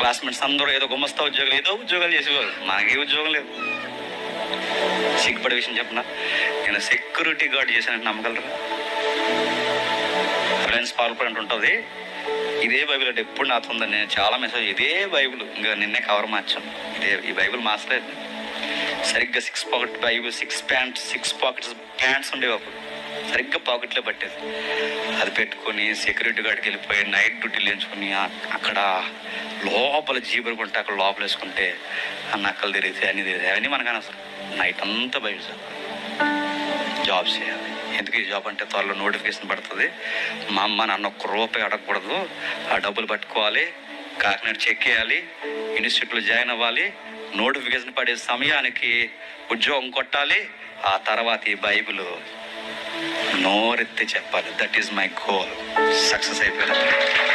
Classmates అందరూ ఏదో గుమస్తా ఉద్యోగాలు ఏదో ఉద్యోగాలు చేసేవారు. మనకే ఉద్యోగం లేదు. సిగ్గుపడే విషయం చెప్పిన? నేను సెక్యూరిటీ గార్డ్ చేశానంటే నమ్మగలరా? రిలయన్స్ పవర్ పాయింట్ ఉంటుంది. ఇదే బైబిల్ అంటే ఎప్పుడు నాతో ఉందని నేను చాలా మెసేజ్ ఇదే బైబిల్. ఇంకా నిన్నే కవర్ మార్చాను. ఇదే ఈ బైబిల్ మార్చలేదు సరిగ్గా six pocket Bible six pants six pockets pants ఉండేవి అప్పుడు. సరిగ్గా పాకెట్లో పట్టేది. అది పెట్టుకొని సెక్యూరిటీ గార్డ్కి వెళ్ళిపోయి నైట్ డ్యూటీలు ఎంచుకొని అక్కడ లోపల జీబులు కొంటే అక్కడ లోపల వేసుకుంటే ఆ నక్కలు తిరిగితే అన్ని తిరిగితే అవన్నీ మనకు అనవసరం. నైట్ అంతా బైబిల్ సార్. జాబ్ చేయాలి. ఎందుకు ఈ జాబ్ అంటే త్వరలో నోటిఫికేషన్ పడుతుంది. మా అమ్మ నన్ను ఒక్క రూపాయి అడగకూడదు. ఆ డబ్బులు పట్టుకోవాలి. కాకినాడ చెక్ చేయాలి. ఇన్స్టిట్యూట్లో జాయిన్ అవ్వాలి. నోటిఫికేషన్ పడే సమయానికి ఉద్యోగం కొట్టాలి. ఆ తర్వాత ఈ బైబిల్ నోరెత్తి చెప్పాలి. That is my goal success అయిపోయింది.